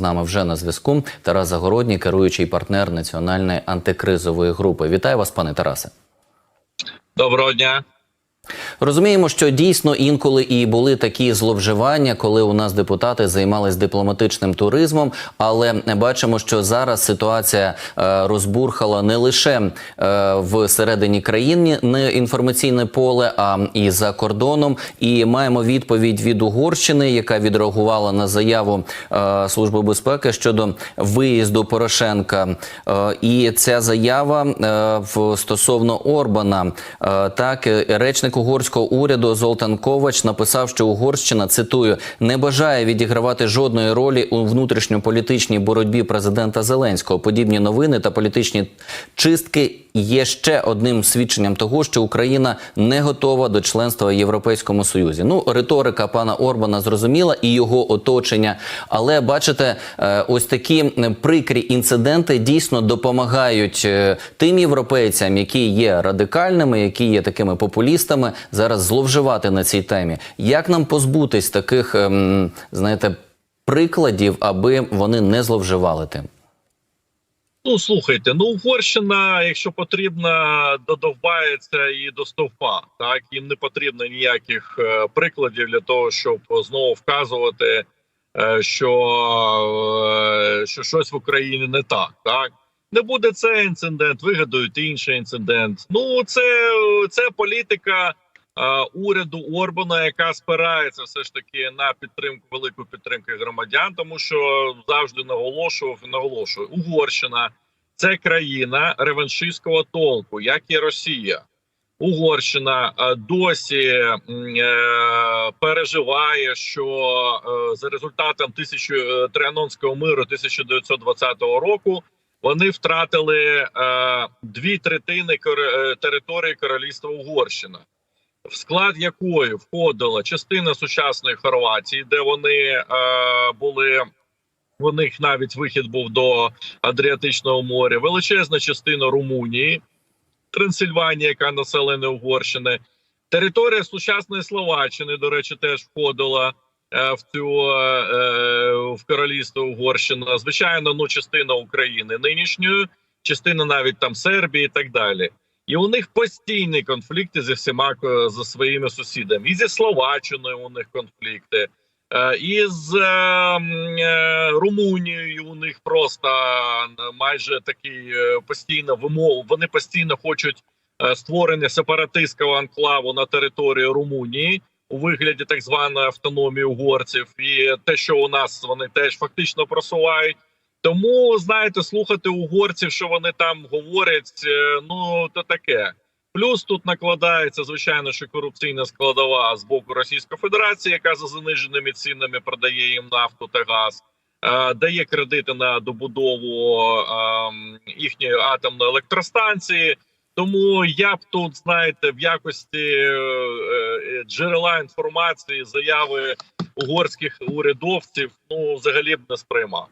з нами вже на зв'язку. Тарас Загородній, керуючий партнер національної антикризової групи. Вітаю вас, пане Тарасе. Доброго дня. Розуміємо, що дійсно інколи і були такі зловживання, коли у нас депутати займались дипломатичним туризмом. Але бачимо, що зараз ситуація е, розбурхала не лише е, в середині країни не інформаційне поле, а і за кордоном. І маємо відповідь від Угорщини, яка відреагувала на заяву е, Служби безпеки щодо виїзду Порошенка. І ця заява стосовно Орбана, так е, речник угорського уряду Золтан Ковач написав, що Угорщина цитую не бажає відігравати жодної ролі у внутрішньополітичній боротьбі президента Зеленського. Подібні новини та політичні чистки є ще одним свідченням того, що Україна не готова до членства в Європейському Союзі. Ну, риторика пана Орбана зрозуміла і його оточення. Але бачите, е, ось такі прикрі інциденти дійсно допомагають е, тим європейцям, які є радикальними, які є такими популістами, зараз зловживати на цій темі. Як нам позбутись таких, ем, знаєте, прикладів, аби вони не зловживали тим? Ну слухайте, ну Угорщина, якщо потрібно, додовбається і до стовпа. Так їм не потрібно ніяких е, прикладів для того, щоб знову вказувати, е, що, е, що щось в Україні не так. Так не буде цей інцидент, вигадують інший інцидент. Ну це, це політика. е, Уряду Орбана, яка спирається все ж таки на підтримку велику підтримку громадян, тому що завжди наголошував і наголошую, Угорщина це країна реваншистського толку, як і Росія. Угорщина досі е, переживає, що е, за результатом тисячу е, Трианонського миру 1920 року вони втратили е, дві третини е, території королівства Угорщина, в склад якої входила частина сучасної Хорватії, де вони е, були. У них навіть вихід був до Адріатичного моря, величезна частина Румунії, Трансильванія, яка населена Угорщини, територія сучасної Словаччини, до речі, теж входила в цю е, е, в королівство Угорщина. Звичайно, ну частина України нинішньої, частина навіть там Сербії і так далі. І у них постійні конфлікти зі всіма е, за своїми сусідами. І зі Словаччиною у них конфлікти. Е, І з е, е, Румунією у них просто е, майже такий е, постійно вимов. Вони постійно хочуть е, створення сепаратистського анклаву на території Румунії у вигляді так званої автономії угорців, і те, що у нас вони теж фактично просувають. Тому знаєте, слухати угорців, що вони там говорять, е, ну то таке. Плюс тут накладається звичайно, що корупційна складова з боку Російської Федерації, яка за заниженими цінами продає їм нафту та газ, е, дає кредити на добудову е, їхньої атомної електростанції. Тому я б тут, знаєте, в якості е, е, джерела інформації, заяви угорських урядовців, ну взагалі б не сприймав.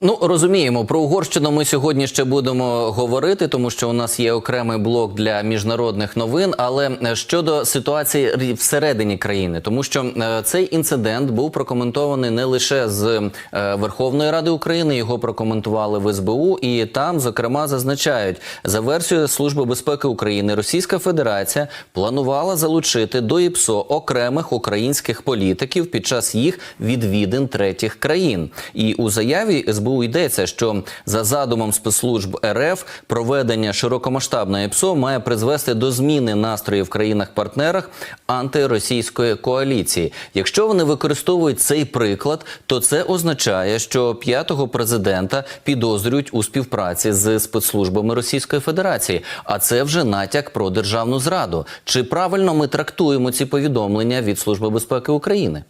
Ну розуміємо, про Угорщину ми сьогодні ще будемо говорити, тому що у нас є окремий блок для міжнародних новин. Але е, щодо ситуації всередині країни, тому що е, цей інцидент був прокоментований не лише з е, Верховної Ради України, його прокоментували в СБУ, і там, зокрема, зазначають за версією Служби безпеки України, Російська Федерація планувала залучити до ІПСО окремих українських політиків під час їх відвідин третіх країн. І у заяві СБУ йдеться, що за задумом спецслужб РФ проведення широкомасштабної ІПСО має призвести до зміни настроїв в країнах-партнерах антиросійської коаліції. Якщо вони використовують цей приклад, то це означає, що п'ятого президента підозрюють у співпраці з спецслужбами Російської Федерації. А це вже натяк про державну зраду. Чи правильно ми трактуємо ці повідомлення від Служби безпеки України?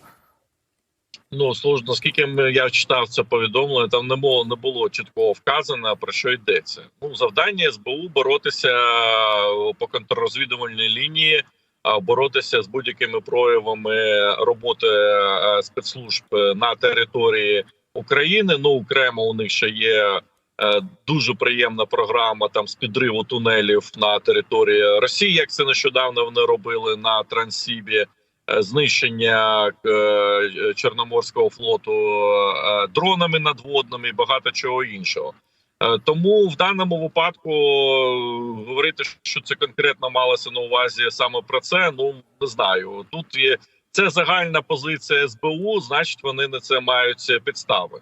Ну служ, наскільки я читав це повідомлення, там не було не було чіткого вказано про що йдеться. Ну завдання СБУ боротися е, по контррозвідувальній лінії, а боротися з будь-якими проявами роботи е, спецслужб на території України. Ну окремо у них ще є. е, Дуже приємна програма там з підриву тунелів на території Росії, як це нещодавно вони робили на Транссібі. Е, знищення е, Чорноморського флоту е, дронами надводними і багато чого іншого. Тому в даному випадку говорити, що це конкретно малося на увазі саме про це. Ну не знаю. Тут є це загальна позиція СБУ, значить вони на це мають підстави.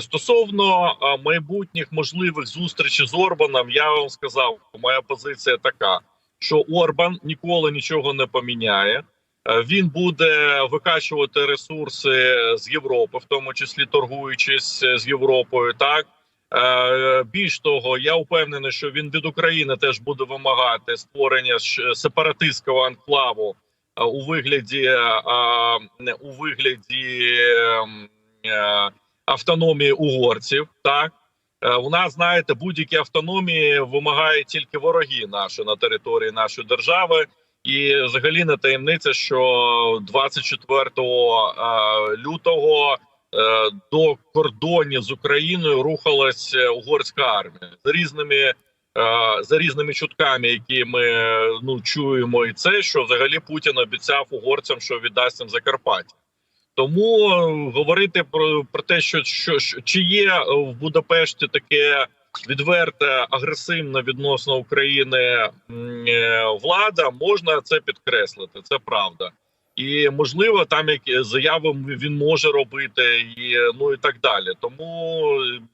Стосовно майбутніх можливих зустрічей з Орбаном, я вам сказав, моя позиція така, що Орбан ніколи нічого не поміняє. Е, Він буде викачувати ресурси з Європи, в тому числі торгуючись з Європою. Так Е, більш того, я впевнений, що він від України теж буде вимагати створення сепаратистського анклаву е, у вигляді е, е, у вигляді ем, е, автономії угорців. Так Е, у нас знаєте, будь-які автономії вимагають тільки вороги наші на території нашої держави. І взагалі не таємниця, що 24 е, лютого е, до кордонів з Україною рухалась е, угорська армія з різними за різними чутками, які ми ну чуємо, і це що взагалі Путін обіцяв угорцям, що віддасть їм Закарпаття. Тому говорити про, про те, що, що, що чи є в Будапешті таке відверте агресивна відносно України е, влада, можна це підкреслити. Це правда. І можливо, там які заяви він може робити, і ну і так далі. Тому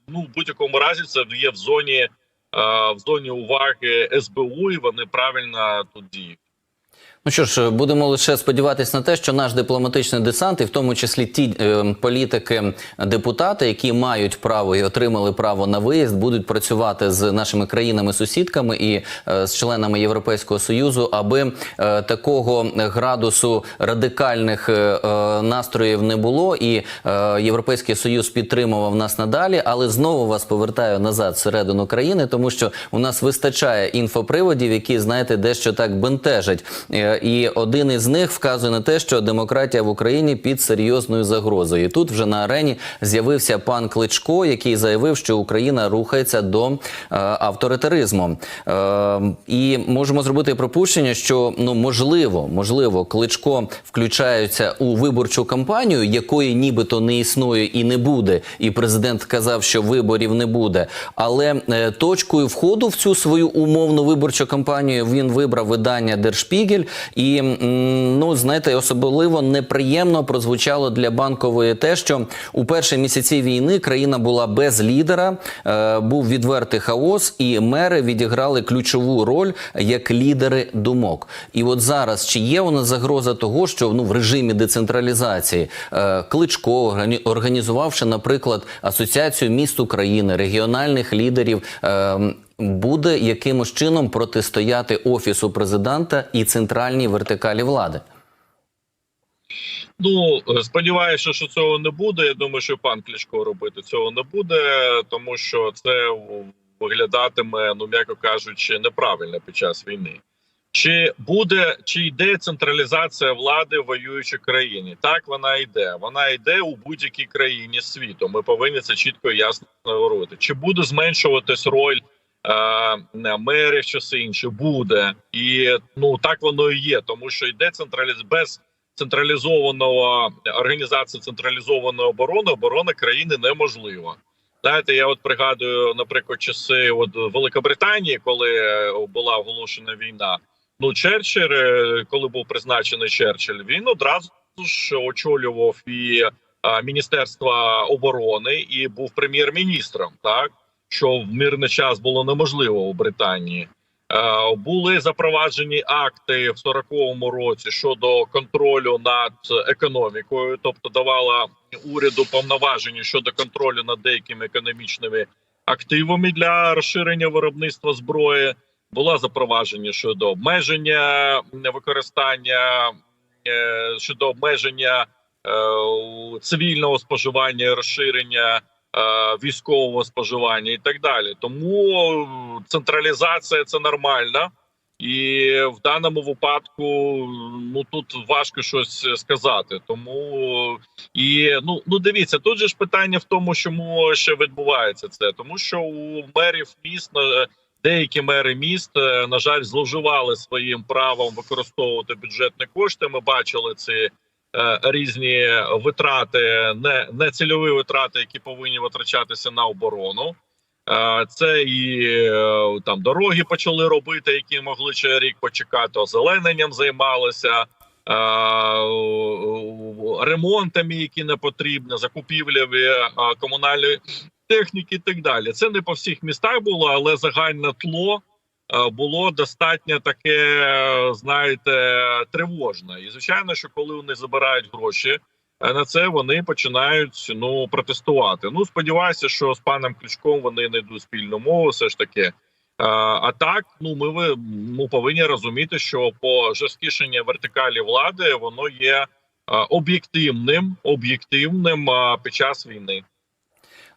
ну в будь-якому разі це є в зоні е, в зоні уваги СБУ, і вони правильно тут діють. Ну що ж, будемо лише сподіватися на те, що наш дипломатичний десант, і в тому числі ті е, політики, депутати, які мають право і отримали право на виїзд, будуть працювати з нашими країнами-сусідками і е, з членами Європейського союзу, аби е, такого градусу радикальних е, е, настроїв не було, і е, Європейський союз підтримував нас надалі. Але знову вас повертаю назад всередину країни, тому що у нас вистачає інфоприводів, які знаєте, дещо так бентежать. І один із них вказує на те, що демократія в Україні під серйозною загрозою. Тут вже на арені з'явився пан Кличко, який заявив, що Україна рухається до е, авторитаризму. Е, і можемо зробити припущення, що ну можливо, можливо, Кличко включається у виборчу кампанію, якої нібито не існує і не буде. І президент казав, що виборів не буде. Але е, точкою входу в цю свою умовну виборчу кампанію він вибрав видання Держпігель. І ну знаєте, особливо неприємно прозвучало для банкової те, що у перші місяці війни країна була без лідера, е, був відвертий хаос, і мери відіграли ключову роль як лідери думок. І от зараз чи є у нас загроза того, що ну в режимі децентралізації е, Кличко, органі- організувавши, наприклад, асоціацію міст України, регіональних лідерів. Буде якимось чином протистояти офісу президента і центральній вертикалі влади. Ну сподіваюся, що цього не буде. Я думаю, що пан Кличко робити цього не буде, тому що це виглядатиме, ну м'яко кажучи, неправильно під час війни. Чи буде чи йде централізація влади в воюючій країні? Так вона йде. Вона йде у будь-якій країні світу. Ми повинні це чітко і ясно говорити. Чи буде зменшуватись роль е, мерів, щось інше? Буде і ну так воно і є, тому що йде централіз без централізованого організації централізованої оборони оборона країни неможлива. Знаєте, я от пригадую, наприклад, часи от Великобританії, коли е, була оголошена війна. Ну, Черчилль, е, коли був призначений Черчилль, він одразу ж очолював і а, Міністерство оборони і був прем'єр-міністром, так що в мирний час було неможливо у Британії. Е, Були запроваджені акти в 40-му році щодо контролю над економікою, тобто давала уряду повноваження щодо контролю над деякими економічними активами для розширення виробництва зброї. Була запровадження щодо обмеження використання е, щодо обмеження е, цивільного споживання, і розширення військового споживання і так далі. Тому централізація це нормально. І в даному випадку ну тут важко щось сказати. Тому і ну ну дивіться, тут же ж питання в тому, чому ще відбувається це, тому що у мерів міст деякі мери міст, е, на жаль, зловживали своїм правом використовувати бюджетні кошти. Ми бачили ці е, різні витрати, не, не цільові витрати, які повинні витрачатися на оборону. Е, Це і е, там дороги почали робити, які могли ще рік почекати, озелененням займалися. е, Ремонтами, які не потрібні, закупівлями е, комунальної техніки, і так далі. Це не по всіх містах було, але загальне тло е, було достатньо таке, е, знаєте, тривожне. І звичайно, що коли вони забирають гроші. е, На це вони починають ну протестувати. Ну сподіваюся, що з паном Кличком вони знайдуть спільну мову. Все ж таки. Е, А так, ну ми ви- ну, повинні розуміти, що по жорсткішення вертикалі влади воно є е, об'єктивним, об'єктивним е, під час війни.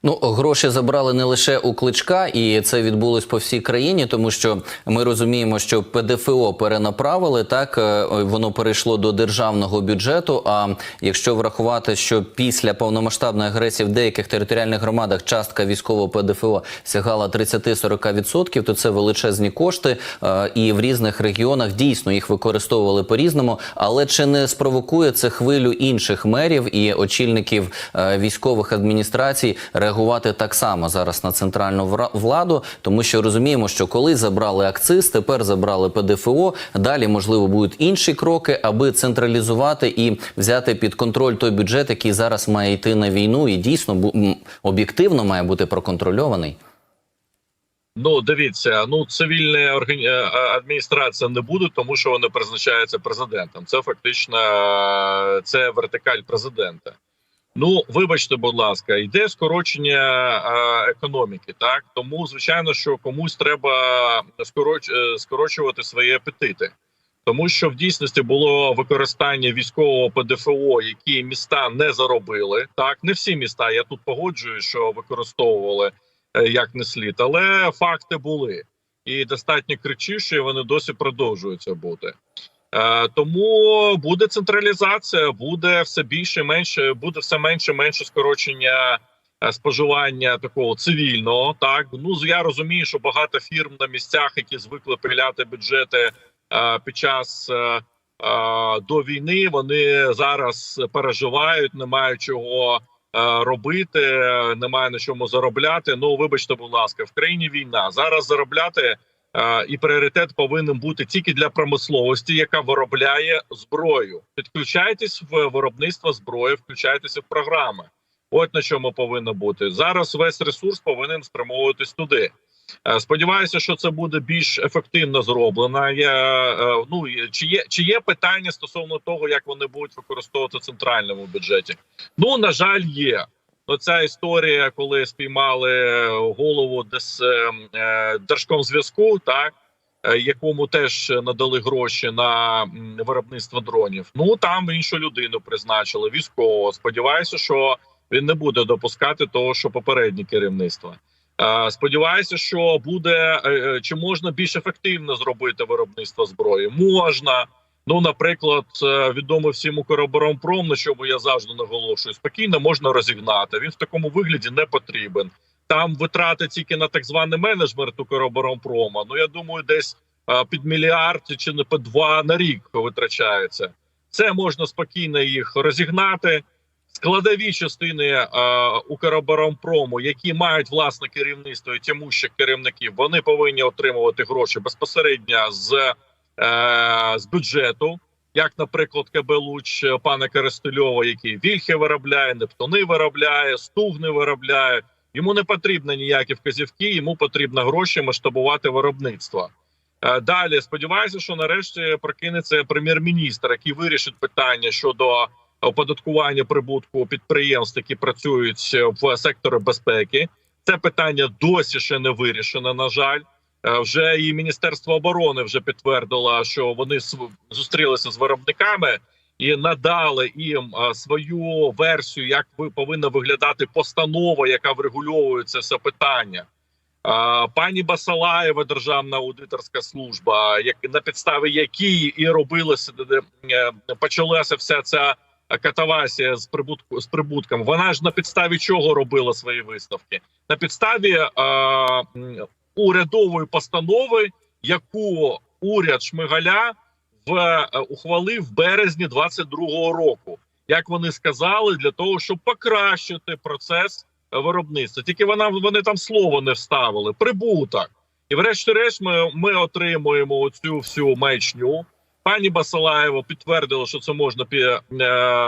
Ну, гроші забрали не лише у кличка, і це відбулось по всій країні, тому що ми розуміємо, що ПДФО перенаправили так, е, воно перейшло до державного бюджету. А якщо врахувати, що після повномасштабної агресії в деяких територіальних громадах частка військового ПДФО сягала 30-40%, то це величезні кошти, е, і в різних регіонах дійсно їх використовували по-різному. Але чи не спровокує це хвилю інших мерів і очільників е, військових адміністрацій реагувати так само зараз на центральну владу, тому що розуміємо, що коли забрали акциз, тепер забрали ПДФО. Далі можливо будуть інші кроки, аби централізувати і взяти під контроль той бюджет, який зараз має йти на війну, і дійсно об'єктивно має бути проконтрольований. Ну, дивіться, ну цивільна органі... е, е, адміністрація не буде, тому що вони призначаються президентом. Це фактично е, це вертикаль президента. Ну, вибачте, будь ласка, йде скорочення е, економіки, так тому звичайно, що комусь треба скороч... е, скорочувати свої апетити. Тому що в дійсності було використання військового ПДФО, які міста не заробили. Так, не всі міста. Я тут погоджую, що використовували е, як не слід, але факти були і достатньо кричіші. Вони досі продовжуються бути. Е, тому буде централізація, буде все більше, менше, буде все менше, менше скорочення е, споживання такого цивільного. Так ну я розумію, що багато фірм на місцях, які звикли пиляти бюджети е, під час. До війни вони зараз переживають, не мають чого робити, немає на чому заробляти. Ну вибачте, будь ласка, в країні війна зараз заробляти і пріоритет повинен бути тільки для промисловості, яка виробляє зброю. Підключайтесь в виробництво зброї, включайтеся в програми. От на чому повинно бути зараз. Весь ресурс повинен спрямовуватись туди. Е, Сподіваюся, що це буде більш ефективно зроблено. Я, е, ну чи є чи є питання стосовно того, як вони будуть використовувати в центральному бюджеті? Ну на жаль, є. Оця історія, коли спіймали голову десь е, е, Держкомзв'язку, так е, якому теж надали гроші на виробництво дронів. Ну там іншу людину призначили військового. Сподіваюся, що він не буде допускати того, що попереднє керівництво. Е, Сподіваюся, що буде е, е, чи можна більш ефективно зробити виробництво зброї? Можна. Ну, наприклад, е, відомо всім Укроборонпром, на чому я завжди наголошую, спокійно можна розігнати. Він в такому вигляді не потрібен. Там витрати тільки на так званий менеджмент Укроборонпрома. Ну я думаю, десь е, під мільярд чи не по два на рік витрачається. Це можна спокійно їх розігнати. Складові частини е, Укроборонпрому, які мають власне керівництво і тямущих керівників, вони повинні отримувати гроші безпосередньо з, з бюджету, як, наприклад, КБ Луч е, пана Керестельова, який вільхи виробляє, нептуни виробляє, стугни виробляє. Йому не потрібно ніякі вказівки, йому потрібно гроші масштабувати виробництво. Е, Далі сподіваюся, що нарешті прокинеться прем'єр-міністр, який вирішить питання щодо оподаткування прибутку підприємств, які працюють в секторі безпеки. Це питання досі ще не вирішено. На жаль, Е, вже і Міністерство оборони вже підтвердило, що вони зустрілися з виробниками і надали їм е, свою версію, як ви повинна виглядати постанова, яка врегульовує це все питання. Е, Пані Басалаєва, Державна аудиторська служба, як на підставі якій і робилася е, почалася вся ця катавасія з прибутку з прибутком. Вона ж на підставі чого робила свої виставки? На підставі е, урядової постанови, яку уряд Шмигаля в е, ухвалив в березні 22-го року. Як вони сказали, для того, щоб покращити процес виробництва. Тільки вона вони там слово не вставили. Прибуток. І врешті-решт, ми, ми отримуємо оцю всю маячню. Пані Басалаєва підтвердила, що це можна е,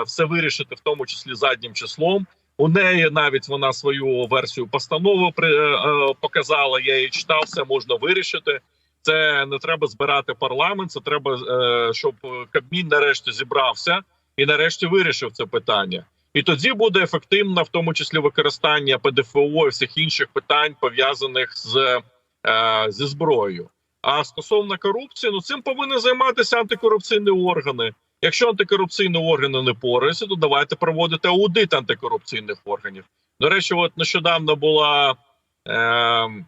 все вирішити, в тому числі заднім числом. У неї навіть вона свою версію постанови при, е, е, показала. Я її читав, все можна вирішити. Це не треба збирати парламент. Це треба, е, щоб Кабмін нарешті зібрався і нарешті вирішив це питання. І тоді буде ефективно, в тому числі використання ПДФО і всіх інших питань пов'язаних з зі зброєю. А стосовно корупції, ну цим повинні займатися антикорупційні органи. Якщо антикорупційні органи не пораються, то давайте проводити аудит антикорупційних органів. До речі, от нещодавно була е,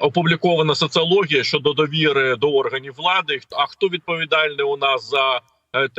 опублікована соціологія щодо довіри до органів влади. А хто відповідальний у нас за,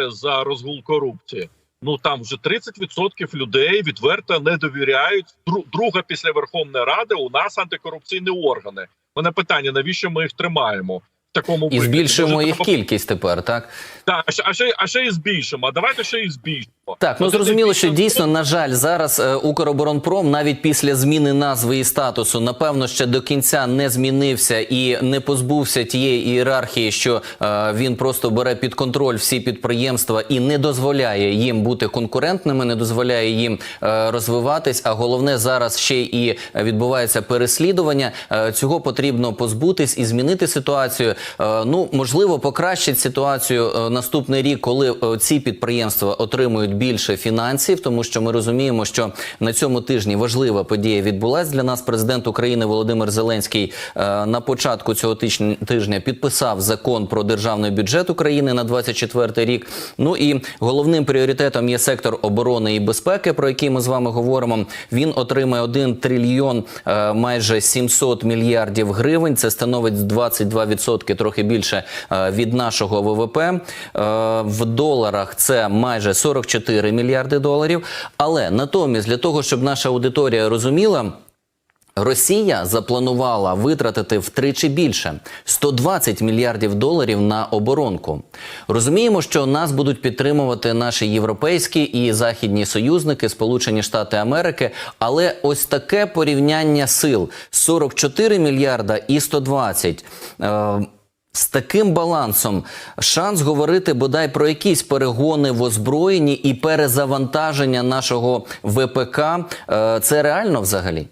за розгул корупції? Ну там вже 30% людей відверто не довіряють. Дру- Друга після Верховної Ради у нас антикорупційні органи. Мене питання: навіщо ми їх тримаємо? Такому І вигляді? збільшуємо їх кількість тепер, так? Так, а ще, а ще, а ще і збільшимо. А давайте ще і збільшимо. Так, ну зрозуміло, що дійсно, на жаль, зараз е, Укроборонпром навіть після зміни назви і статусу, напевно, ще до кінця не змінився і не позбувся тієї ієрархії, що е, він просто бере під контроль всі підприємства і не дозволяє їм бути конкурентними, не дозволяє їм е, розвиватись. А головне зараз ще і відбувається переслідування. Е, цього потрібно позбутись і змінити ситуацію. Е, ну можливо, покращить ситуацію е, наступний рік, коли е, ці підприємства отримують більше фінансів, тому що ми розуміємо, що на цьому тижні важлива подія відбулась для нас. Президент України Володимир Зеленський е, на початку цього тижня, підписав закон про державний бюджет України на 24 рік. Ну і головним пріоритетом є сектор оборони і безпеки, про який ми з вами говоримо. Він отримає 1 трильйон е, майже 700 мільярдів гривень. Це становить 22%, трохи більше е, від нашого ВВП. В доларах це майже 44 мільярди доларів. Але натомість для того, щоб наша аудиторія розуміла. Росія запланувала витратити втричі більше 120 мільярдів доларів на оборонку. Розуміємо, що нас будуть підтримувати наші європейські і західні союзники, Сполучені Штати Америки. Але ось таке порівняння сил: 44 мільярда і 120. Е, з таким балансом шанс говорити бодай про якісь перегони в озброєнні і перезавантаження нашого ВПК. е, Це реально взагалі?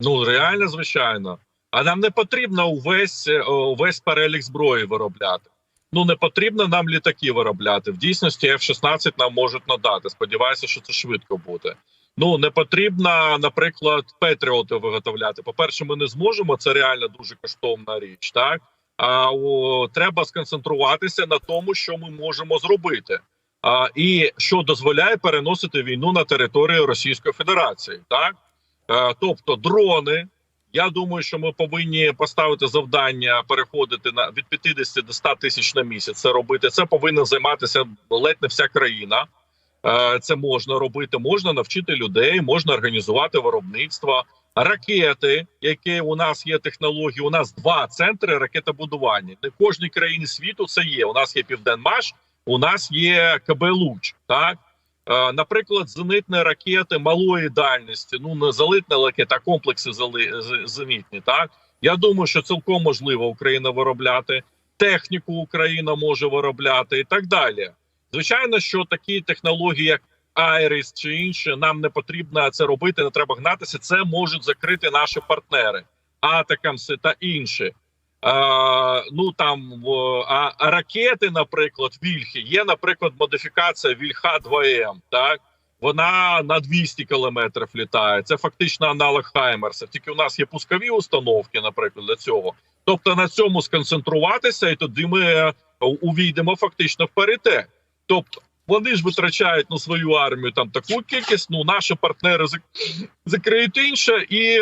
Ну реально, звичайно. А нам не потрібно увесь, е, увесь перелік зброї виробляти. Ну не потрібно нам літаки виробляти. В дійсності F-16 нам можуть надати. Сподіваюся, що це швидко буде. Ну не потрібно, наприклад, Петріоти виготовляти. По перше, ми не зможемо. Це реально дуже коштовна річ. Так а о, треба сконцентруватися на тому, що ми можемо зробити. А, і що дозволяє переносити війну на територію Російської Федерації, так Е, тобто дрони. Я думаю, що ми повинні поставити завдання переходити на від 50 до 100 тисяч на місяць. Це робити. Це повинна займатися ледь не вся країна. Е, Це можна робити. Можна навчити людей, можна організувати виробництво. Ракети, які у нас є технології. У нас два центри ракетобудування. Не в кожній країні світу це є. У нас є Південмаш, у нас є КБ Луч. Так Е, наприклад, зенитні ракети малої дальності, ну не залитна ракета, а комплекси зенітні. Так я думаю, що цілком можливо Україна виробляти техніку, Україна може виробляти і так далі. Звичайно, що такі технології, як Айріс чи інші, нам не потрібно це робити, не треба гнатися. Це можуть закрити наші партнери, Атакамси та інші. А, ну там а, а ракети, наприклад, Вільхи, є, наприклад, модифікація Вільха 2М. Так вона на 200 кілометрів літає. Це фактично аналог Хаймерса. Тільки у нас є пускові установки, наприклад, для цього. Тобто на цьому сконцентруватися, і тоді ми е, увійдемо фактично в паритет. Тобто вони ж витрачають на свою армію там таку кількість. Ну наші партнери зак- закриють інше і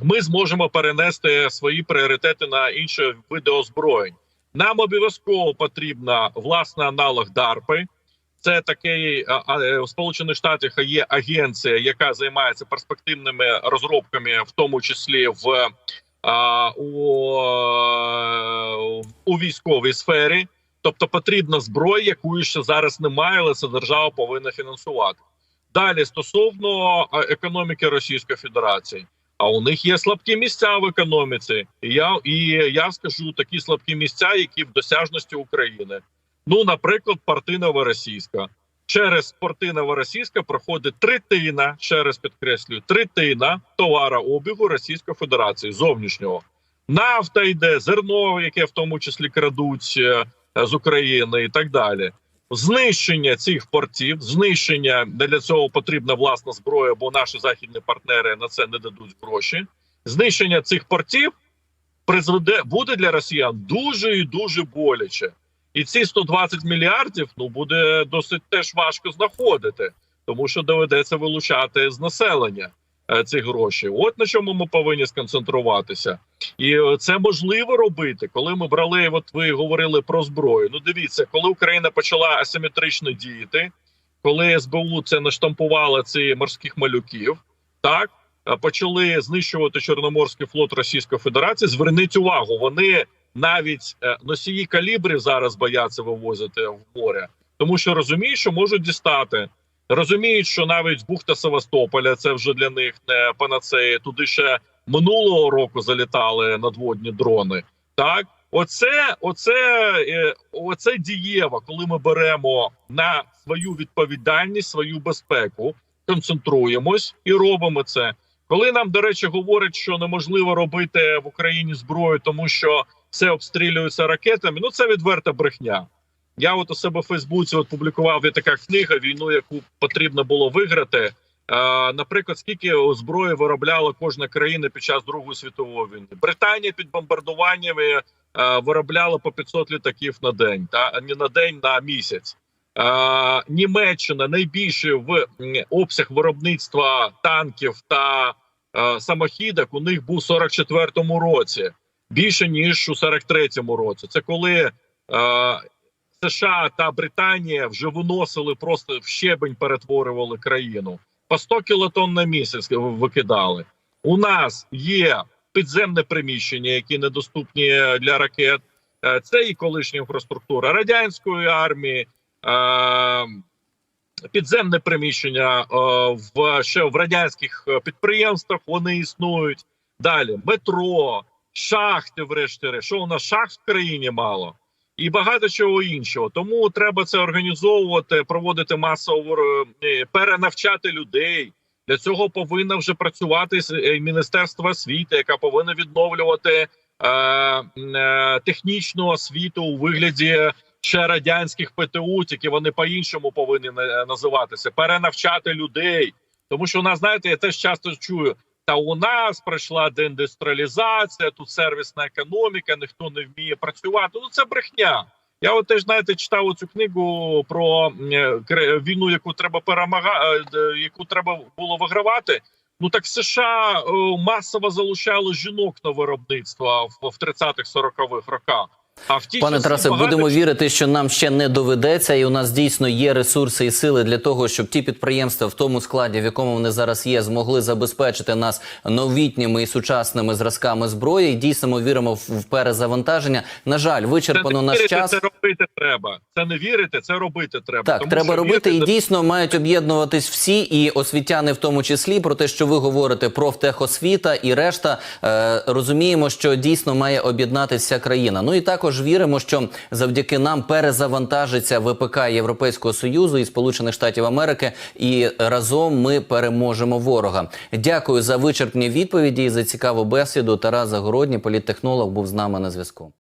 ми зможемо перенести свої пріоритети на інші види озброєнь. Нам обов'язково потрібна власний аналог DARPA. Це такий в Сполучених Штатах є агенція, яка займається перспективними розробками, в тому числі в у, у військовій сфері. Тобто потрібна зброя, якої ще зараз немає, але це держава повинна фінансувати. Далі стосовно е, економіки Російської Федерації, а у них є слабкі місця в економіці. І я і я скажу такі слабкі місця, які в досяжності України. Ну, наприклад, порти Новоросійська. Через порти Новоросійська проходить третина, ще раз підкреслюю, третина товарообігу Російської Федерації зовнішнього. Нафта йде, зерно, яке в тому числі крадуть е, з України, і так далі. Знищення цих портів, знищення для цього потрібна власна зброя, бо наші західні партнери на це не дадуть гроші. Знищення цих портів призведе буде для росіян дуже і дуже боляче. І ці 120 мільярдів ну буде досить теж важко знаходити, тому що доведеться вилучати з населення е, ці гроші. От на чому ми повинні сконцентруватися, і е, це можливо робити, коли ми брали. От ви говорили про зброю. Ну, дивіться, коли Україна почала асиметрично діяти, коли СБУ це наштампувало ці морських малюків, так е, почали знищувати Чорноморський флот Російської Федерації. Зверніть увагу, вони навіть е, носії калібрів зараз бояться вивозити в море, тому що розуміють, що можуть дістати. Розуміють, що навіть бухта Севастополя це вже для них не панацея. Туди ще минулого року залітали надводні дрони. Так, оце, оце, е, оце дієво, коли ми беремо на свою відповідальність, свою безпеку, концентруємось і робимо це. Коли нам, до речі, говорять, що неможливо робити в Україні зброю, тому що все обстрілюється ракетами. Ну це відверта брехня. Я от у себе в Фейсбуці от публікував є така книга війну, яку потрібно було виграти. Е, наприклад, скільки зброї виробляла кожна країна під час Другої світової війни? Британія під бомбардуваннями е, виробляла по 500 літаків на день, та не на день, на місяць. Е, Німеччина найбільший в обсяг виробництва танків та самохідок у них був у 44-му році більше ніж у 43-му році. Це коли США та Британія вже виносили просто в щебень, перетворювали країну по 100 кілотон на місяць викидали. У нас є підземне приміщення, які недоступні для ракет. Е, Це і колишня інфраструктура радянської армії. Е, Підземне приміщення е, в ще в радянських підприємствах вони існують. Далі метро, шахти, врешті-решт. Що у нас шахт в країні мало, і багато чого іншого. Тому треба це організовувати, проводити масово е, перенавчати людей. Для цього повинна вже працювати е, Міністерство освіти, яка повинна відновлювати е, е, технічну освіту у вигляді ще радянських ПТУ, тільки вони по-іншому повинні називатися, перенавчати людей. Тому що у нас, знаєте, я теж часто чую. Та у нас пройшла деіндустріалізація, тут сервісна економіка, ніхто не вміє працювати. Ну це брехня. Я от теж знаєте, читав цю книгу про е, війну, яку треба перемагати, яку треба було вигравати. Ну так США е, масово залучали жінок на виробництво в, в 30-х, 40-х роках. А Пане Тарасе, будемо вірити, що нам ще не доведеться, і у нас дійсно є ресурси і сили для того, щоб ті підприємства в тому складі, в якому вони зараз є, змогли забезпечити нас новітніми і сучасними зразками зброї. І дійсно ми віримо в перезавантаження. На жаль, це вичерпано не наш час. це робити треба. Це не вірити, це робити треба. Так, Тому треба робити, і дійсно мають об'єднуватись всі, і освітяни в тому числі, про те, що ви говорите про техосвіта і решта. Е, розуміємо, що дійсно має об'єднатися країна. Ну і також віримо, що завдяки нам перезавантажиться ВПК Європейського союзу і Сполучених Штатів Америки, і разом ми переможемо ворога. Дякую за вичерпні відповіді і за цікаву бесіду. Тарас Загородній, політтехнолог, був з нами на зв'язку.